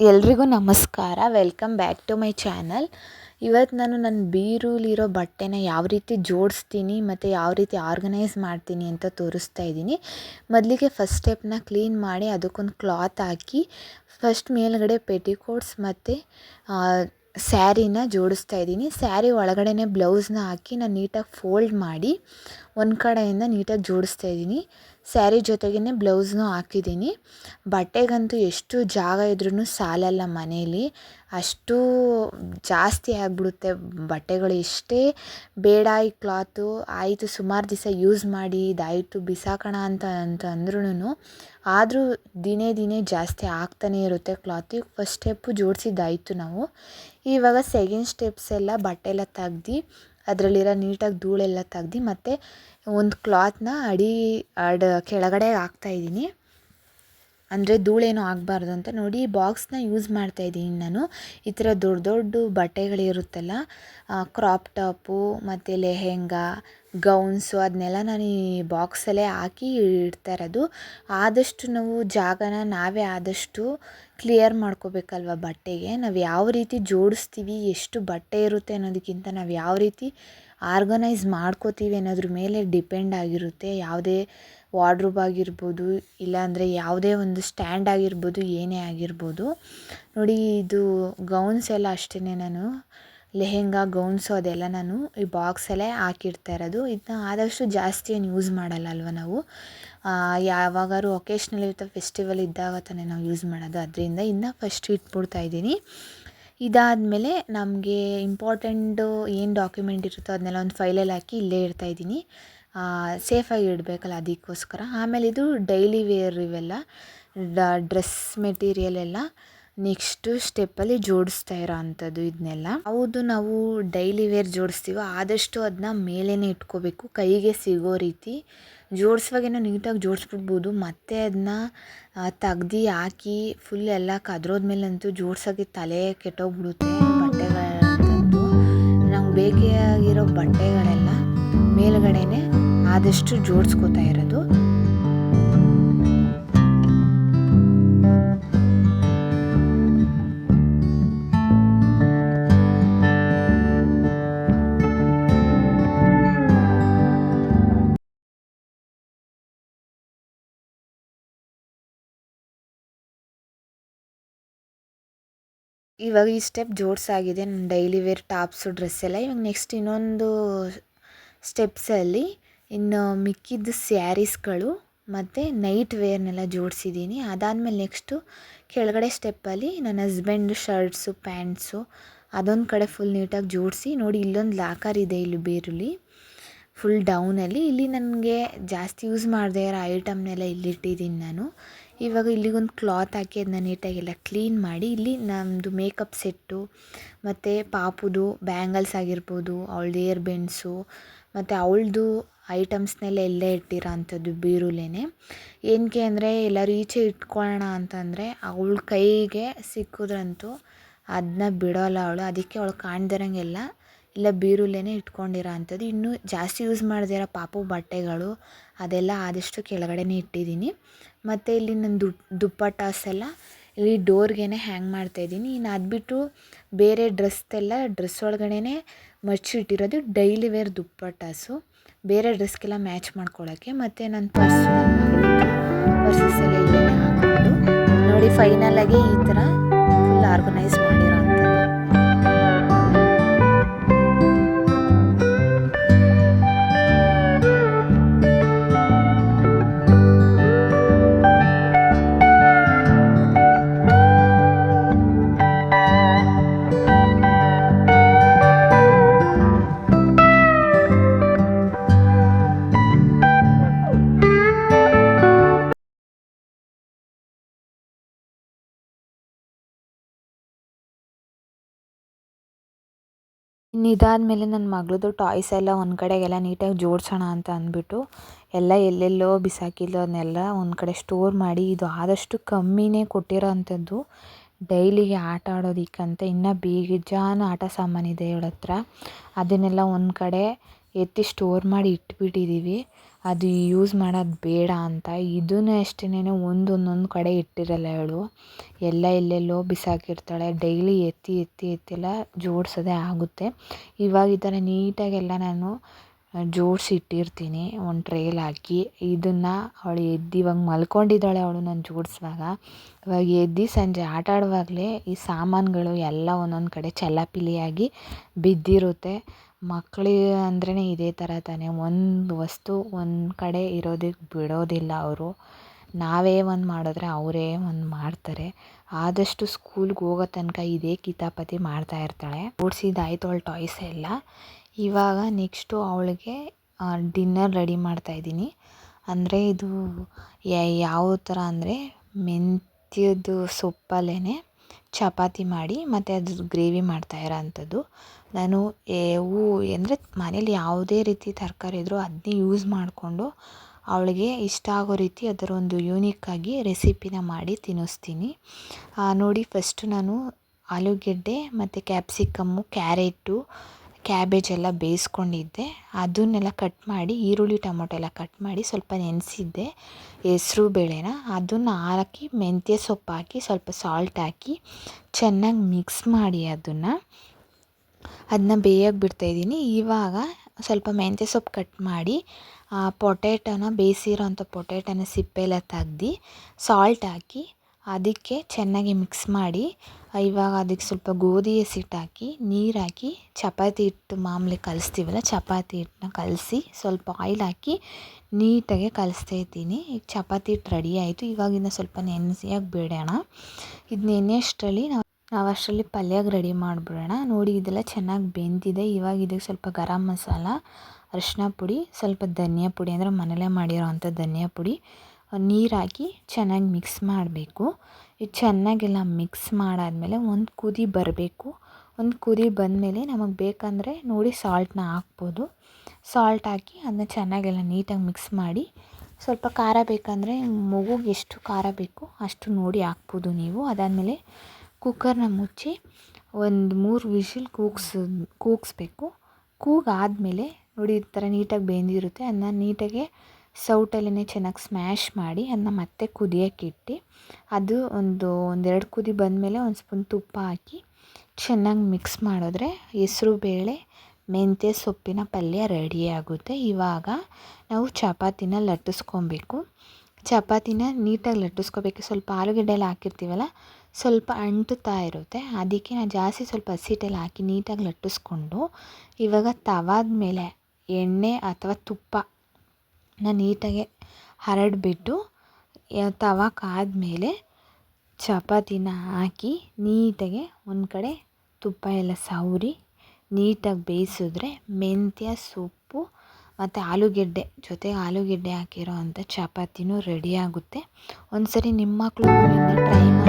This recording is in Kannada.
ಎಲ್ರಿಗೂ ನಮಸ್ಕಾರ. Welcome back to my channel ಇವತ್ತು ನಾನು ನನ್ನ ಬೀರೂಲಿರೋ ಬಟ್ಟೆನ ಯಾವ ರೀತಿ ಜೋಡಿಸ್ತೀನಿ ಮತ್ತು ಯಾವ ರೀತಿ ಆರ್ಗನೈಸ್ ಮಾಡ್ತೀನಿ ಅಂತ ತೋರಿಸ್ತಾ ಇದ್ದೀನಿ. ಮೊದಲಿಗೆ ಫಸ್ಟ್ ಸ್ಟೆಪ್ನ ಕ್ಲೀನ್ ಮಾಡಿ ಅದಕ್ಕೊಂದು ಕ್ಲಾತ್ ಹಾಕಿ ಫಸ್ಟ್ ಮೇಲ್ಗಡೆ ಪೆಟಿಕೋಟ್ಸ್ ಮತ್ತು ಸ್ಯಾರಿನ ಜೋಡಿಸ್ತಾ ಇದ್ದೀನಿ. ಸ್ಯಾರಿ ಒಳಗಡೆನೆ ಬ್ಲೌಸ್ನ ಹಾಕಿ ನಾನು ನೀಟಾಗಿ ಫೋಲ್ಡ್ ಮಾಡಿ ಒಂದು ಕಡೆಯಿಂದ ನೀಟಾಗಿ ಜೋಡಿಸ್ತಾ ಇದ್ದೀನಿ. ಸ್ಯಾರಿ ಜೊತೆಗೇ ಬ್ಲೌಸ್ನೂ ಹಾಕಿದ್ದೀನಿ. ಬಟ್ಟೆಗಂತೂ ಎಷ್ಟು ಜಾಗ ಇದ್ರೂ ಸಾಲಲ್ಲ ಮನೇಲಿ. ಅಷ್ಟು ಜಾಸ್ತಿ ಆಗಿಬಿಡುತ್ತೆ ಬಟ್ಟೆಗಳು ಎಷ್ಟೇ ಬೇಡ, ಈ ಕ್ಲಾತು ಆಯಿತು, ಸುಮಾರು ದಿವಸ ಯೂಸ್ ಮಾಡಿ, ಇದಾಯಿತು, ಬಿಸಾಕೋಣ ಅಂತ ಅಂತ ಅಂದ್ರೂ ಆದರೂ ದಿನೇ ದಿನೇ ಜಾಸ್ತಿ ಆಗ್ತಾನೇ ಇರುತ್ತೆ ಕ್ಲಾತ್. ಈಗ ಫಸ್ಟ್ ಸ್ಟೆಪ್ಪು ಜೋಡಿಸಿದ್ದಾಯಿತು ನಾವು. ಇವಾಗ ಸೆಕೆಂಡ್ ಸ್ಟೆಪ್ಸ್ ಎಲ್ಲ ಬಟ್ಟೆ ಎಲ್ಲ ತೆಗ್ದು ಅದರಲ್ಲಿರೋ ನೀಟಾಗಿ ಧೂಳೆಲ್ಲ ತೆಗ್ದು ಮತ್ತು ಒಂದು ಕ್ಲಾತ್ನ ಅಡಿ ಅಡ ಕೆಳಗಡೆ ಹಾಕ್ತಾಯಿದ್ದೀನಿ ಅಂದರೆ ಧೂಳೇನು ಆಗಬಾರ್ದು ಅಂತ ನೋಡಿ ಬಾಕ್ಸ್ನ ಯೂಸ್ ಮಾಡ್ತಾಯಿದ್ದೀನಿ ನಾನು. ಈ ಥರ ದೊಡ್ಡ ದೊಡ್ಡ ಬಟ್ಟೆಗಳಿರುತ್ತಲ್ಲ ಕ್ರಾಪ್ ಟಾಪು ಮತ್ತು ಲೆಹೆಂಗಾ ಗೌನ್ಸು ಅದನ್ನೆಲ್ಲ ನಾನು ಈ ಬಾಕ್ಸಲ್ಲೇ ಹಾಕಿ ಇಡ್ತಾ ಇರೋದು. ಆದಷ್ಟು ನಾವು ಜಾಗನ ನಾವೇ ಆದಷ್ಟು ಕ್ಲಿಯರ್ ಮಾಡ್ಕೋಬೇಕಲ್ವ ಬಟ್ಟೆಗೆ? ನಾವು ಯಾವ ರೀತಿ ಜೋಡಿಸ್ತೀವಿ, ಎಷ್ಟು ಬಟ್ಟೆ ಇರುತ್ತೆ ಅನ್ನೋದಕ್ಕಿಂತ ನಾವು ಯಾವ ರೀತಿ ಆರ್ಗನೈಸ್ ಮಾಡ್ಕೋತೀವಿ ಅನ್ನೋದ್ರ ಮೇಲೆ ಡಿಪೆಂಡ್ ಆಗಿರುತ್ತೆ. ಯಾವುದೇ ವಾರ್ಡ್ರೂಬ್ ಆಗಿರ್ಬೋದು, ಇಲ್ಲಾಂದರೆ ಯಾವುದೇ ಒಂದು ಸ್ಟ್ಯಾಂಡ್ ಆಗಿರ್ಬೋದು, ಏನೇ ಆಗಿರ್ಬೋದು. ನೋಡಿ, ಇದು ಗೌನ್ಸ್ ಎಲ್ಲ ಅಷ್ಟೇ ನಾನು. ಲೆಹೆಂಗಾ ಗೌನ್ಸು ಅದೆಲ್ಲ ನಾನು ಈ ಬಾಕ್ಸಲ್ಲೇ ಹಾಕಿರ್ತಾ ಇರೋದು. ಇದನ್ನ ಆದಷ್ಟು ಜಾಸ್ತಿ ಏನು ಯೂಸ್ ಮಾಡಲ್ಲ ಅಲ್ವ ನಾವು ಯಾವಾಗಾದ್ರು ಒಕೇಶ್ನಲ್ ಇರುತ್ತೆ, ಫೆಸ್ಟಿವಲ್ ಇದ್ದಾಗ ತಾನೇ ನಾವು ಯೂಸ್ ಮಾಡೋದು. ಅದರಿಂದ ಇನ್ನೂ ಫಸ್ಟ್ ಇಟ್ಬಿಡ್ತಾ ಇದ್ದೀನಿ. ಇದಾದಮೇಲೆ ನಮಗೆ ಇಂಪಾರ್ಟೆಂಟು ಏನು ಡಾಕ್ಯುಮೆಂಟ್ ಇರುತ್ತೋ ಅದನ್ನೆಲ್ಲ ಒಂದು ಫೈಲಲ್ಲಿ ಹಾಕಿ ಇಲ್ಲೇ ಇಡ್ತಾ ಇದ್ದೀನಿ. ಸೇಫಾಗಿ ಇಡಬೇಕಲ್ಲ ಅದಕ್ಕೋಸ್ಕರ. ಆಮೇಲೆ ಇದು ಡೈಲಿ ವೇರ್ ಇವೆಲ್ಲ ಡ್ರೆಸ್ ಮೆಟೀರಿಯಲ್ ಎಲ್ಲ. ನೆಕ್ಸ್ಟು ಸ್ಟೆಪ್ಪಲ್ಲಿ ಜೋಡಿಸ್ತಾ ಇರೋ ಅಂಥದ್ದು ಇದನ್ನೆಲ್ಲ ಹೌದು, ನಾವು ಡೈಲಿ ವೇರ್ ಜೋಡಿಸ್ತೀವೋ ಆದಷ್ಟು ಅದನ್ನ ಮೇಲೇ ಇಟ್ಕೋಬೇಕು, ಕೈಗೆ ಸಿಗೋ ರೀತಿ. ಜೋಡಿಸುವಾಗೇನೋ ನೀಟಾಗಿ ಜೋಡಿಸ್ಬಿಡ್ಬೋದು, ಮತ್ತೆ ಅದನ್ನ ತೆಗ್ದು ಹಾಕಿ ಫುಲ್ ಎಲ್ಲ ಕದ್ರೋದ್ಮೇಲಂತೂ ಜೋಡ್ಸೋಕ್ಕೆ ತಲೆ ಕೆಟ್ಟೋಗ್ಬಿಡುತ್ತೆ ಬಟ್ಟೆಗಳಂತೂ. ನಮ್ಗೆ ಬೇಕಾಗಿರೋ ಬಟ್ಟೆಗಳೆಲ್ಲ ಮೇಲುಗಡೆನೆ ಆದಷ್ಟು ಜೋಡಿಸ್ಕೋತಾ ಇರೋದು. ಇವಾಗ ಈ ಸ್ಟೆಪ್ ಜೋಡಿಸಾಗಿದೆ ನನ್ನ ಡೈಲಿ ವೇರ್ ಟಾಪ್ಸು ಡ್ರೆಸ್ ಎಲ್ಲ. ಇವಾಗ ನೆಕ್ಸ್ಟ್ ಇನ್ನೊಂದು ಸ್ಟೆಪ್ಸಲ್ಲಿ ಇನ್ನು ಮಿಕ್ಕಿದ್ದು ಸ್ಯಾರೀಸ್ಗಳು ಮತ್ತು ನೈಟ್ ವೇರ್ನೆಲ್ಲ ಜೋಡಿಸಿದ್ದೀನಿ. ಅದಾದಮೇಲೆ ನೆಕ್ಸ್ಟು ಕೆಳಗಡೆ ಸ್ಟೆಪ್ಪಲ್ಲಿ ನನ್ನ ಹಸ್ಬೆಂಡ್ ಶರ್ಟ್ಸು ಪ್ಯಾಂಟ್ಸು ಅದೊಂದು ಕಡೆ ಫುಲ್ ನೀಟಾಗಿ ಜೋಡಿಸಿ. ನೋಡಿ, ಇಲ್ಲೊಂದು ಲಾಕರ್ ಇದೆ ಇಲ್ಲಿ ಬೇರುಲಿ. ಫುಲ್ ಡೌನಲ್ಲಿ ಇಲ್ಲಿ ನನಗೆ ಜಾಸ್ತಿ ಯೂಸ್ ಮಾಡದೇ ಇರೋ ಐಟಮ್ನೆಲ್ಲ ಇಲ್ಲಿಟ್ಟಿದ್ದೀನಿ ನಾನು. ಇವಾಗ ಇಲ್ಲಿಗೊಂದು ಕ್ಲಾತ್ ಹಾಕಿ ಅದನ್ನ ನೀಟಾಗೆಲ್ಲ ಕ್ಲೀನ್ ಮಾಡಿ ಇಲ್ಲಿ ನಮ್ಮದು ಮೇಕಪ್ ಸೆಟ್ಟು, ಮತ್ತು ಪಾಪುದು ಬ್ಯಾಂಗಲ್ಸ್ ಆಗಿರ್ಬೋದು, ಅವಳದು ಇಯರ್ ಬೆಂಡ್ಸು, ಮತ್ತು ಅವಳದು ಐಟಮ್ಸ್ನೆಲ್ಲ ಇಲ್ಲೇ ಇಟ್ಟಿರೋ ಅಂಥದ್ದು ಬೀರುಲೇನೆ. ಏನಕ್ಕೆ ಅಂದರೆ ಎಲ್ಲರೂ ಈಚೆ ಇಟ್ಕೊಳ್ಳೋಣ ಅಂತಂದರೆ ಅವಳ ಕೈಗೆ ಸಿಕ್ಕಿದ್ರಂತೂ ಅದನ್ನ ಬಿಡೋಲ್ಲ ಅವಳು. ಅದಕ್ಕೆ ಅವಳು ಕಾಣ್ದಿರಂಗೆಲ್ಲ ಇಲ್ಲ ಬೀರುಲ್ಲೇನೇ ಇಟ್ಕೊಂಡಿರೋ ಅಂಥದ್ದು ಇನ್ನೂ ಜಾಸ್ತಿ ಯೂಸ್ ಮಾಡದಿರೋ ಪಾಪು ಬಟ್ಟೆಗಳು, ಅದೆಲ್ಲ ಆದಷ್ಟು ಕೆಳಗಡೆನೇ ಇಟ್ಟಿದ್ದೀನಿ. ಮತ್ತು ಇಲ್ಲಿ ನನ್ನ ದುಪ್ಪಟ್ಟಾಸ್ ಎಲ್ಲ ಇಲ್ಲಿ ಡೋರ್ಗೆನೆ ಹ್ಯಾಂಗ್ ಮಾಡ್ತಾಯಿದ್ದೀನಿ ಇನ್ನು ಅದು ಬಿಟ್ಟು ಬೇರೆ ಡ್ರೆಸ್ದೆಲ್ಲ ಡ್ರೆಸ್ ಒಳಗಡೆನೇ ಮಡ್ಚಿಟ್ಟಿರೋದು ಡೈಲಿ ವೇರ್ ದುಪ್ಪಟ್ಟಾಸು. ಬೇರೆ ಡ್ರೆಸ್ಗೆಲ್ಲ ಮ್ಯಾಚ್ ಮಾಡ್ಕೊಳ್ಳೋಕ್ಕೆ ಮತ್ತು ನನ್ನ ಪರ್ಸ್ ಪರ್ಸಸ್ ಎಲ್ಲ ಇಲ್ಲೇ ಹಾಕೊಂಡು ನೋಡಿ ಫೈನಲಾಗಿ ಈ ಥರ ಫುಲ್ ಆರ್ಗನೈಸ್ ಮಾಡಿರೋ ಇದಾದಮೇಲೆ ನನ್ನ ಮಗಳದು ಟಾಯ್ಸ್ ಎಲ್ಲ ಒಂದು ಕಡೆಗೆಲ್ಲ ನೀಟಾಗಿ ಜೋಡಿಸೋಣ ಅಂತ ಅಂದ್ಬಿಟ್ಟು ಎಲ್ಲ ಎಲ್ಲೆಲ್ಲೋ ಬಿಸಾಕಿಲ್ಲೋ ಅದನ್ನೆಲ್ಲ ಒಂದು ಕಡೆ ಸ್ಟೋರ್ ಮಾಡಿ, ಇದು ಆದಷ್ಟು ಕಮ್ಮಿನೇ ಕೊಟ್ಟಿರೋ ಅಂಥದ್ದು. ಡೈಲಿಗೆ ಆಟ ಆಡೋದಕ್ಕಂತ ಇನ್ನೂ ಬೇಜಾನು ಆಟ ಸಾಮಾನಿದೆ ಇವಳ ಹತ್ರ ಅದನ್ನೆಲ್ಲ ಒಂದು ಕಡೆ ಎತ್ತಿ ಸ್ಟೋರ್ ಮಾಡಿ ಇಟ್ಬಿಟ್ಟಿದ್ದೀವಿ ಅದು ಯೂಸ್ ಮಾಡೋದು ಬೇಡ ಅಂತ. ಇದನ್ನು ಅಷ್ಟೇನೆ ಒಂದೊಂದೊಂದು ಕಡೆ ಇಟ್ಟಿರಲ್ಲ ಅವಳು ಎಲ್ಲ ಎಲ್ಲೆಲ್ಲೋ ಬಿಸಾಕಿರ್ತಾಳೆ. ಡೈಲಿ ಎತ್ತಿ ಎತ್ತಿ, ಎತ್ತೆಲ್ಲ ಜೋಡಿಸೋದೇ ಆಗುತ್ತೆ. ಇವಾಗ ಈ ಥರ ನೀಟಾಗೆಲ್ಲ ನಾನು ಜೋಡಿಸಿ ಇಟ್ಟಿರ್ತೀನಿ. ಒಂದು ಟ್ರೇಲ್ ಹಾಕಿ. ಇದನ್ನು ಅವಳು ಎದ್ದು ಇವಾಗ ಮಲ್ಕೊಂಡಿದ್ದಾಳೆ ಅವಳು ನಾನು ಜೋಡಿಸುವಾಗ. ಇವಾಗ ಎದ್ದು ಸಂಜೆ ಆಟ ಆಡುವಾಗಲೇ ಈ ಸಾಮಾನುಗಳು ಎಲ್ಲ ಒಂದೊಂದು ಕಡೆ ಚೆಲ್ಲಾಪಿಲ್ಲಿಯಾಗಿ ಬಿದ್ದಿರುತ್ತೆ. ಮಕ್ಕಳಿಗೆ ಅಂದ್ರೇ ಇದೇ ಥರ ತಾನೇ. ಒಂದು ವಸ್ತು ಒಂದು ಕಡೆ ಇರೋದಕ್ಕೆ ಬಿಡೋದಿಲ್ಲ ಅವರು. ನಾವೇ ಒಂದು ಮಾಡಿದ್ರೆ ಅವರೇ ಒಂದು ಮಾಡ್ತಾರೆ. ಆದಷ್ಟು ಸ್ಕೂಲ್ಗೆ ಹೋಗೋ ತನಕ ಇದೇ ಕಿತಾಪತಿ ಮಾಡ್ತಾ ಇರ್ತಾಳೆ. ಓಡಿಸಿದ್ದಾಯ್ತು ಅವಳ ಟಾಯ್ಸ್ ಎಲ್ಲ. ಇವಾಗ ನೆಕ್ಸ್ಟು ಅವಳಿಗೆ ಡಿನ್ನರ್ ರೆಡಿ ಮಾಡ್ತಾಯಿದ್ದೀನಿ ಅಂದರೆ ಇದು ಯಾವ ಥರ ಅಂದರೆ ಮೆಂತ್ಯದ ಸೊಪ್ಪಲ್ಲೇ ಚಪಾತಿ ಮಾಡಿ ಮತ್ತು ಅದ್ರ ಗ್ರೇವಿ ಮಾಡ್ತಾ ಇರೋ ಅಂಥದ್ದು ನಾನು ಹೂ ಅಂದರೆ ಮನೇಲಿ ಯಾವುದೇ ರೀತಿ ತರಕಾರಿ ಇದ್ದರೂ ಅದನ್ನೇ ಯೂಸ್ ಮಾಡಿಕೊಂಡು ಅವಳಿಗೆ ಇಷ್ಟ ಆಗೋ ರೀತಿ ಅದರ ಒಂದು ಯೂನಿಕ್ಕಾಗಿ ರೆಸಿಪಿನ ಮಾಡಿ ತಿನ್ನಿಸ್ತೀನಿ. ನೋಡಿ ಫಸ್ಟು ನಾನು ಆಲೂಗೆಡ್ಡೆ ಮತ್ತು ಕ್ಯಾಪ್ಸಿಕಮ್ಮು ಕ್ಯಾರೆಟು ಕ್ಯಾಬೇಜ್ ಎಲ್ಲ ಬೇಯಿಸ್ಕೊಂಡಿದ್ದೆ. ಅದನ್ನೆಲ್ಲ ಕಟ್ ಮಾಡಿ, ಈರುಳ್ಳಿ ಟೊಮೊಟೊ ಎಲ್ಲ ಕಟ್ ಮಾಡಿ ಸ್ವಲ್ಪ ನೆನೆಸಿದ್ದೆ. ಹೆಸ್ರು ಬೇಳೆನ. ಅದನ್ನು ಹಾಕಿ, ಮೆಂತ್ಯ ಸೊಪ್ಪು ಹಾಕಿ, ಸ್ವಲ್ಪ ಸಾಲ್ಟ್ ಹಾಕಿ ಚೆನ್ನಾಗಿ ಮಿಕ್ಸ್ ಮಾಡಿ ಅದನ್ನು. ಅದನ್ನ ಬೇಯಕ್ಕೆ ಬಿಡ್ತಾಯಿದ್ದೀನಿ ಇವಾಗ ಸ್ವಲ್ಪ ಮೆಂತ್ಯ ಸೊಪ್ಪು ಕಟ್ ಮಾಡಿ ಪೊಟ್ಯಾಟೋನ ಬೇಯಿಸಿರೋಂಥ ಪೊಟ್ಯಾಟೋನ ಸಿಪ್ಪೆಲ್ಲ ತೆಗ್ದು ಸಾಲ್ಟ್ ಹಾಕಿ ಅದಕ್ಕೆ ಚೆನ್ನಾಗಿ ಮಿಕ್ಸ್ ಮಾಡಿ ಇವಾಗ ಅದಕ್ಕೆ ಸ್ವಲ್ಪ ಗೋಧಿ ಹಸಿಟ್ಟು ಹಾಕಿ, ನೀರು ಚಪಾತಿ ಹಿಟ್ಟು ಮಾಮೂಲಿ ಕಲಿಸ್ತೀವಲ್ಲ, ಚಪಾತಿ ಹಿಟ್ಟನ್ನ ಕಲಸಿ ಸ್ವಲ್ಪ ಆಯಿಲ್ ಹಾಕಿ ನೀಟಾಗಿ ಕಲಿಸ್ತಾ ಇದ್ದೀನಿ. ಈಗ ಚಪಾತಿ ಹಿಟ್ಟು ರೆಡಿ ಆಯಿತು. ಇವಾಗಿನ್ನು ಸ್ವಲ್ಪ ನೆನೆಸಿಯಾಗಿ ಬಿಡೋಣ. ಇದು ನೆನೆಯಷ್ಟರಲ್ಲಿ ನಾವು ನಾವು ಅಷ್ಟರಲ್ಲಿ ಪಲ್ಯಗೆ ರೆಡಿ ಮಾಡಿಬಿಡೋಣ. ನೋಡಿ ಇದೆಲ್ಲ ಚೆನ್ನಾಗಿ ಬೆಂದಿದೆ. ಇವಾಗ ಇದಕ್ಕೆ ಸ್ವಲ್ಪ ಗರಂ ಮಸಾಲ ಅರಿಶಿನ ಪುಡಿ, ಸ್ವಲ್ಪ ಧನಿಯಾ ಪುಡಿ ಅಂದರೆ ಮನೇಲೇ ಮಾಡಿರೋ ಅಂಥ ಧನಿಯಾ ಪುಡಿ. ನೀರು ಹಾಕಿ ಚೆನ್ನಾಗಿ ಮಿಕ್ಸ್ ಮಾಡಬೇಕು. ಇದು ಚೆನ್ನಾಗೆಲ್ಲ ಮಿಕ್ಸ್ ಮಾಡಾದಮೇಲೆ ಒಂದು ಕುದಿ ಬರಬೇಕು. ಒಂದು ಕುದಿ ಬಂದಮೇಲೆ ನಮಗೆ ಬೇಕಂದರೆ ನೋಡಿ ಸಾಲ್ಟನ್ನ ಹಾಕ್ಬೋದು. ಸಾಲ್ಟ್ ಹಾಕಿ ಅದನ್ನ ಚೆನ್ನಾಗೆಲ್ಲ ನೀಟಾಗಿ ಮಿಕ್ಸ್ ಮಾಡಿ. ಸ್ವಲ್ಪ ಖಾರ ಬೇಕಂದರೆ ಮಗುಗೆ ಎಷ್ಟು ಖಾರ ಬೇಕು ಅಷ್ಟು ನೋಡಿ ಹಾಕ್ಬೋದು ನೀವು. ಅದಾದಮೇಲೆ ಕುಕ್ಕರ್ನ ಮುಚ್ಚಿ ಒಂದು ಮೂರು ವಿಷಿಲ್ ಕೂಗ್ಸ್ ಕೂಗಿಸ್ಬೇಕು ಕೂಗಾದಮೇಲೆ ನೋಡಿ ಈ ಥರ ನೀಟಾಗಿ ಬೆಂದಿರುತ್ತೆ. ಅದನ್ನ ನೀಟಾಗೆ ಸೌಟಲ್ಲೇ ಚೆನ್ನಾಗಿ ಸ್ಮ್ಯಾಶ್ ಮಾಡಿ ಅದನ್ನ ಮತ್ತೆ ಕುದಿಯೋಕ್ಕಿಟ್ಟು ಅದು ಒಂದು ಒಂದೆರಡು ಕುದಿ ಬಂದಮೇಲೆ ಒಂದು ಸ್ಪೂನ್ ತುಪ್ಪ ಹಾಕಿ ಚೆನ್ನಾಗಿ ಮಿಕ್ಸ್ ಮಾಡಿದ್ರೆ ಹೆಸರು ಬೇಳೆ, ಮೆಂತ್ಯ, ಸೊಪ್ಪಿನ ಪಲ್ಯ ರೆಡಿ ಆಗುತ್ತೆ. ಇವಾಗ ನಾವು ಚಪಾತಿನ ಲಟ್ಟಿಸ್ಕೊಬೇಕು. ಚಪಾತಿನ ನೀಟಾಗಿ ಲಟ್ಟಿಸ್ಕೋಬೇಕು. ಸ್ವಲ್ಪ ಆಲೂಗಡ್ಡೆ ಎಲ್ಲ ಹಾಕಿರ್ತೀವಲ್ಲ, ಸ್ವಲ್ಪ ಅಂಟುತ್ತಾ ಇರುತ್ತೆ. ಅದಕ್ಕೆ ನಾನು ಜಾಸ್ತಿ ಸ್ವಲ್ಪ ಹಸಿಟ್ಟೆಲ್ಲ ಹಾಕಿ ನೀಟಾಗಿ ಲಟ್ಟಿಸ್ಕೊಂಡು ಇವಾಗ ತವಾದ ಮೇಲೆ ಎಣ್ಣೆ ಅಥವಾ ತುಪ್ಪನ ನೀಟಾಗಿ ಹರಡಿಬಿಟ್ಟು ತವ ಕಾದ್ಮೇಲೆ ಚಪಾತಿನ ಹಾಕಿ ನೀಟಾಗೆ ಒಂದು ಕಡೆ ತುಪ್ಪ ಎಲ್ಲ ಸವರಿ, ನೀಟಾಗಿ ಬೇಯಿಸಿದ್ರೆ ಮೆಂತ್ಯ, ಸೊಪ್ಪು ಮತ್ತು ಆಲೂಗೆಡ್ಡೆ ಜೊತೆಗೆ ಆಲೂಗೆಡ್ಡೆ ಹಾಕಿರೋ ಅಂಥ ಚಪಾತಿನೂ ರೆಡಿ ಆಗುತ್ತೆ. ಒಂದು ಸರಿ ನಿಮ್ಮ ಮಕ್ಕಳು ಟ್ರೈ ಮಾಡಿ.